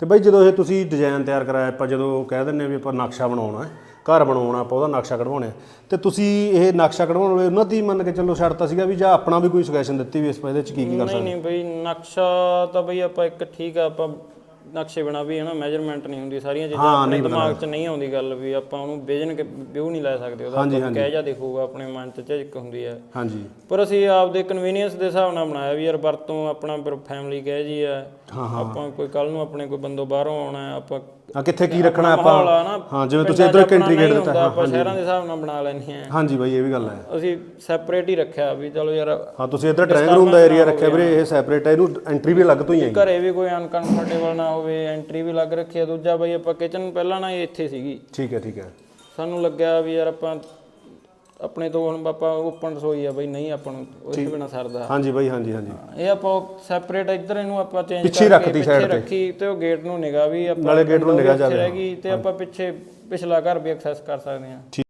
ਤੇ ਬਾਈ ਜਦੋਂ ਇਹ ਤੁਸੀਂ ਡਿਜ਼ਾਈਨ ਤਿਆਰ ਕਰਾਇਆ ਆਪਾਂ ਜਦੋਂ ਕਹਿ ਦਿੰਨੇ ਆ ਵੀ ਆਪਾਂ ਨਕਸ਼ਾ ਬਣਾਉਣਾ ਹੈ ਘਰ ਬਣਾਉਣਾ ਆਪਾਂ ਉਹਦਾ ਨਕਸ਼ਾ ਕਢਵਾਉਣਾ ਤੇ ਤੁਸੀਂ ਇਹ ਨਕਸ਼ਾ ਕਢਵਾਉਣ ਵੇਲੇ ਉਹਨਾਂ ਦੀ ਮੰਨ ਕੇ ਚੱਲੋ ਸ਼ਰਤ ਸੀਗਾ ਵੀ ਜਾਂ ਆਪਣਾ ਵੀ ਕੋਈ ਸੁਜੈਸ਼ਨ ਦਿੱਤੀ ਵੀ ਇਸ ਇਹਦੇ ਚ ਕੀ ਕੀ ਕਰ ਨਹੀਂ ਨਹੀਂ ਬਈ ਨਕਸ਼ਾ ਤਾਂ ਬਈ ਆਪਾਂ ਇੱਕ ਠੀਕ ਆ ਆਪਾਂ ਨਕਸ਼ੇ ਬਣਾ ਵੀ ਹਨਾ ਮੈਜਰਮੈਂਟ ਨਹੀਂ ਹੁੰਦੀ ਸਾਰੀਆਂ ਚੀਜ਼ਾਂ ਆਪਣੇ ਦਿਮਾਗ 'ਚ ਨਹੀਂ ਆਉਂਦੀ ਗੱਲ ਵੀ ਆਪਾਂ ਉਹਨੂੰ ਵਿਜ਼ਨ ਵਿਊ ਨਹੀਂ ਲੈ ਸਕਦੇ ਉਹਦਾ ਆਪਾਂ ਕਹਿ ਜਾ ਦੇਖੂਗਾ ਆਪਣੇ ਮਨ 'ਚ ਝਿਜਕ ਹੁੰਦੀ ਹੈ ਹਾਂਜੀ। ਪਰ ਅਸੀਂ ਆਪਦੇ ਕਨਵੀਨੀਅੰਸ ਦੇ ਹਿਸਾਬ ਨਾਲ ਬਣਾਇਆ ਵੀ ਯਾਰ ਵਰਤੋਂ ਆਪਣਾ ਫੈਮਿਲੀ ਕਹੇ ਜੀ ਆ। ਆਪਾਂ ਕੋਈ ਕੱਲ ਨੂੰ ਆਪਣੇ ਕੋਈ ਬੰਦੋ ਬਾਹਰੋਂ ਆਉਣਾ ਹੈ ਆਪਾਂ ਆ ਕਿੱਥੇ ਕੀ ਰੱਖਣਾ ਆਪਾਂ? ਹਾਂ ਜਿਵੇਂ ਤੁਸੀਂ ਇਧਰ ਇੱਕ ਐਂਟਰੀ ਗੇਟ ਦਿੱਤਾ। ਆਪਾਂ ਸ਼ਹਿਰਾਂ ਦੇ ਹਿਸਾਬ ਨਾਲ ਬਣਾ ਲੈਂਦੇ ਆ ਹਾਂਜੀ ਬਾਈ ਇਹ ਵੀ ਗੱਲ ਹੈ। ਅਸੀਂ ਸੈਪਰੇਟ ਹੀ ਰੱਖਿਆ ਵੀ ਚਲੋ ਯਾਰ ਹਾਂ ਤੁਸੀਂ ਇਧਰ ਡਰਾਇੰਗ ਰੂਮ ਦਾ ਏਰੀਆ ਰੱਖਿਆ ਵੀਰੇ ਇਹ ਸੈਪਰੇਟ ਹੈ ਇਹਨੂੰ ਐਂਟਰੀ ਵੀ ਅਲੱਗ ਤੋਂ ਹੀ ਹੈ ਘਰੇ ਵੀ ਕੋਈ ਅਨਕੰਫਰਟੇਬਲ ਨਾ ਹੋਵੇ ਐਂਟਰੀ ਵੀ ਲੱਗ ਰੱਖੀ ਆ। ਦੂਜਾ ਬਈ ਆਪਾਂ ਕਿਚਨ ਪਹਿਲਾਂ ਨਾ ਇੱਥੇ ਸੀਗੀ। ਠੀਕ ਹੈ ਠੀਕ ਹੈ। ਸਾਨੂੰ ਲੱਗਿਆ ਵੀ ਯਾਰ ਆਪਾਂ ਆਪਣੇ ਤੋਂ ਹੁਣ ਆਪਾਂ ਓਪਨ ਰਸੋਈ ਆ ਬਈ ਨਹੀਂ ਆਪਾਂ ਨੂੰ ਉਹਦੇ ਬਿਨਾ ਸਰਦਾ। ਹਾਂਜੀ ਬਾਈ ਹਾਂਜੀ ਹਾਂਜੀ। ਇਹ ਆਪਾਂ ਸੈਪਰੇਟ ਇੱਧਰ ਇਹਨੂੰ ਆਪਾਂ ਚੇਂਜ ਪਿੱਛੇ ਰੱਖਤੀ ਪਿੱਛੇ ਤੇ। ਰੱਖੀ ਤੇ ਉਹ ਗੇਟ ਨੂੰ ਨਿਗਾ ਵੀ ਆਪਾਂ ਨਾਲੇ gate ਨੂੰ। ਰਹਿ। ਗਈ ਤੇ ਆਪਾਂ ਪਿੱਛੇ ਪਿਛਲਾ ਘਰ ਵੀ ਐਕਸੈਸ ਕਰ ਸਕਦੇ ਹਾਂ।